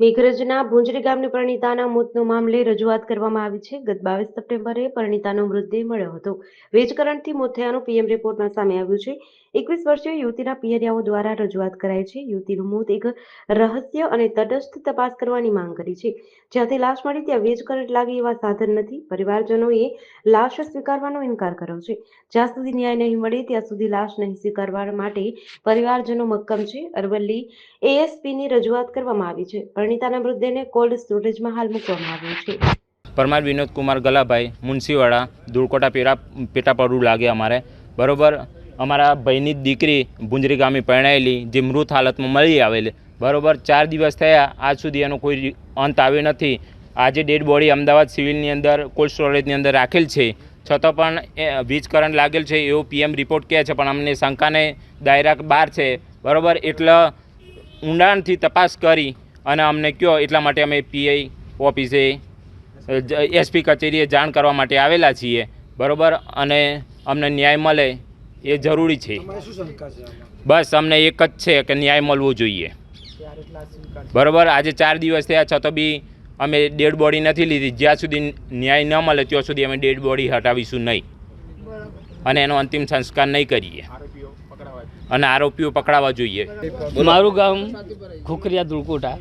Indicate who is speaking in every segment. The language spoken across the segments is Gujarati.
Speaker 1: મેઘરજના ભુંજરી ગામની પરણિતાના મોતનો મામલે રજૂઆત કરવામાં આવી છે. ગત બાવીસ સપ્ટેમ્બરે પરણિતાનો મૃતદેહ મળ્યો હતો. વેજકરણથી મોત થયાનું પીએમ રિપોર્ટમાં સામે આવ્યું છે. એકવીસ વર્ષીય યુવતીના પિયરિયાઓ દ્વારા રજૂઆત કરાઈ છે. યુવતીનું મોત એક રહસ્ય અને તટસ્થ તપાસ કરવાની માંગ કરી છે. જ્યાંથી લાશ મળી ત્યાં વેજકરંટ લાગે એવા સાધન નથી. પરિવારજનોએ લાશ સ્વીકારવાનો ઇનકાર કર્યો છે. જ્યાં સુધી ન્યાય નહીં મળે ત્યાં સુધી લાશ નહીં સ્વીકારવા માટે પરિવારજનો મક્કમ છે. અરવલ્લી એએસપીની રજૂઆત કરવામાં આવી છે. પરિણીતાના મૃતદેહને કોલ્ડ સ્ટોરેજમાં હાલ મૂકવામાં આવ્યો છે.
Speaker 2: પરમાર વિનોદ કુમાર ગલાભાઈ, મુનશીવાડા, ધૂળકોટા પેરા પેટાપડું લાગે અમારે. બરોબર, અમારા ભાઈની દીકરી ભુંજરી ગામે પરણાયેલી, જે મૃત હાલતમાં મળી આવેલી. બરોબર, ચાર દિવસ થયા, આજ સુધી એનો કોઈ અંત આવ્યો નથી. આજે ડેડ બોડી અમદાવાદ સિવિલની અંદર, કોલ્ડ સ્ટોરેજની અંદર રાખેલ છે. છતાં પણ એ વીજ કરંટ લાગેલ છે એવો પીએમ રિપોર્ટ કહે છે, પણ અમને શંકાને દાયરા બહાર છે. બરોબર, એટલે ઊંડાણથી તપાસ કરી અને અમને કહો એટલા માટે અમે પીઆઈ ઓફિસે એસપી કચેરીએ જાણ કરવા માટે આવેલા છીએ. બરાબર? અને અમને ન્યાય મળે એ જરૂરી છે. બસ અમને એક જ છે કે ન્યાય મળવો જોઈએ. બરોબર? આજે ચાર દિવસ થયા છતાં બી અમે ડેડ બોડી નથી લીધી. જ્યાં સુધી ન્યાય ન મળે ત્યાં સુધી અમે ડેડ બોડી હટાવીશું નહીં. અને એનો અંતિમ સંસ્કાર નહીં કરીએ. અને આરોપીઓ પકડાવા જોઈએ.
Speaker 3: મારું ગામ ખોખરિયા ધુળકોટા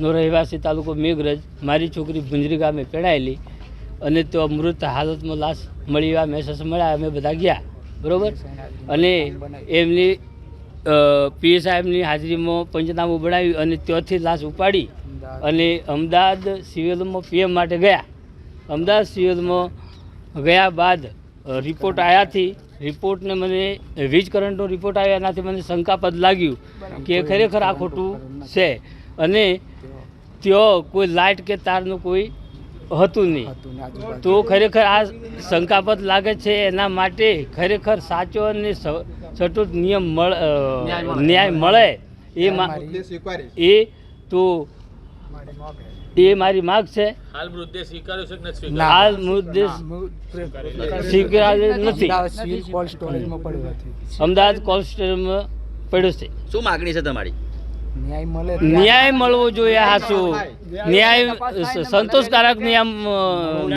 Speaker 3: નો રહેવાસી તાલુકો મેઘરજ. મારી છોકરી ભુંજરી ગામે પેડાયેલી અને તો મૃત હાલતમાં લાશ મળી આવ્યા મેસેજ મળ્યા. અમે બધા ગયા બરાબર? અને એમની પીએ સાહેબની હાજરીમાં પંચનામું બનાવ્યું અને ત્યાંથી લાશ ઉપાડી અને અમદાવાદ સિવિલમાં પીએમ માટે ગયા. અમદાવાદ સિવિલમાં ગયા બાદ રિપોર્ટ આવ્યાથી રિપોર્ટને મને વીજ કરંટનો રિપોર્ટ આવ્યો એનાથી મને શંકાપદ લાગ્યું કે ખરેખર આ ખોટું છે. અને ત્યાં કોઈ લાઇટ કે તારનું કોઈ હતું નહીં. તો ખરેખર આ શંકાપદ લાગે છે એના માટે ખરેખર સાચો અને સચોટ નિયમ મળે ન્યાય મળે. એ એ તો એ મારી માગ છે.
Speaker 4: હાલ મૃતદેહ સ્વીકાર્યો છે કે નથી સ્વીકાર્યો?
Speaker 3: હાલ મુદ્દે સ્વીકાર્યો નથી.
Speaker 5: કોલ્ડ સ્ટોરેજમાં પડ્યો હતી
Speaker 3: અમદાવાદ કોલ્ડ સ્ટોરેજમાં પડ્યો છે.
Speaker 6: શું માગણી છે તમારી?
Speaker 5: ન્યાય મળે
Speaker 3: ન્યાય મળવો જોઈએ હાસુ ન્યાય સંતોષકારક નિયમ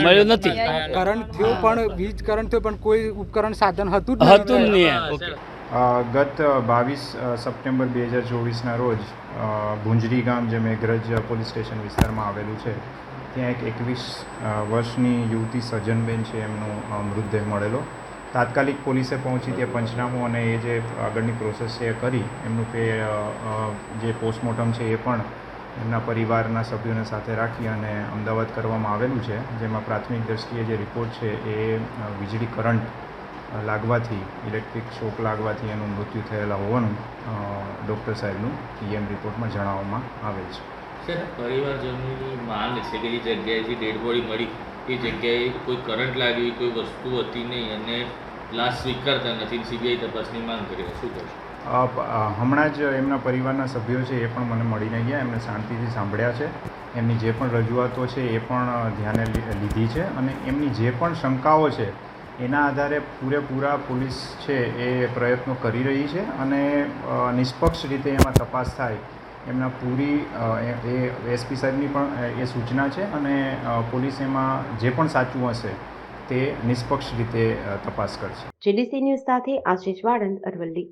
Speaker 3: મળ્યો નથી.
Speaker 5: કરંટ થયો પણ વીજ કરંટ થયો પણ કોઈ ઉપકરણ સાધન હતું જ
Speaker 3: હતું જ નહીં.
Speaker 7: ગત બાવીસ સપ્ટેમ્બર બે હજાર ચોવીસના રોજ ભુંજરી ગામ જે મેઘરજ પોલીસ સ્ટેશન વિસ્તારમાં આવેલું છે, ત્યાં એક એકવીસ વર્ષની યુવતી સજનબેન છે, એમનો મૃતદેહ મળેલો. તાત્કાલિક પોલીસે પહોંચી ત્યાં પંચનામું અને એ જે આગળની પ્રોસેસ છે એ કરી, એમનું કે જે પોસ્ટમોર્ટમ છે એ પણ એમના પરિવારના સભ્યોને સાથે રાખી અને અમદાવાદ કરવામાં આવેલું છે, જેમાં પ્રાથમિક દ્રષ્ટિએ જે રિપોર્ટ છે એ વીજળી કરંટ લાગવાથી ઇલેક્ટ્રિક શોક લાગવાથી એનું મૃત્યુ થયેલા હોવાનું ડૉક્ટર સાહેબનું પીએમ રિપોર્ટમાં જણાવવામાં આવેલ છે.
Speaker 4: સર પરિવારજનોની માંગ છે કે જે જગ્યાએથી ડેડ બોડી મળી એ જગ્યાએ કોઈ કરંટ લાગી કોઈ વસ્તુ હતી નહીં અને લાશ સ્વીકારતા નથી સીબીઆઈ તપાસની માંગ કરી શું કરશો
Speaker 7: હમણાં જ એમના પરિવારના સભ્યો છે એ પણ મને મળીને ગયા એમને શાંતિથી સાંભળ્યા છે. એમની જે પણ રજૂઆતો છે એ પણ ધ્યાને લીધી છે અને એમની જે પણ શંકાઓ છે એના આધારે પૂરેપૂરા પોલીસ છે એ પ્રયત્નો કરી રહી છે અને નિષ્પક્ષ રીતે એમાં તપાસ થાય. એમના પૂરી એ એસપી સાહેબની પણ એ સૂચના છે અને પોલીસ એમાં જે પણ સાચું હશે તે નિષ્પક્ષ રીતે તપાસ કરશે.
Speaker 1: જેડીસી ન્યૂઝ સાથે આશીષ વાળંદ અરવલ્લી.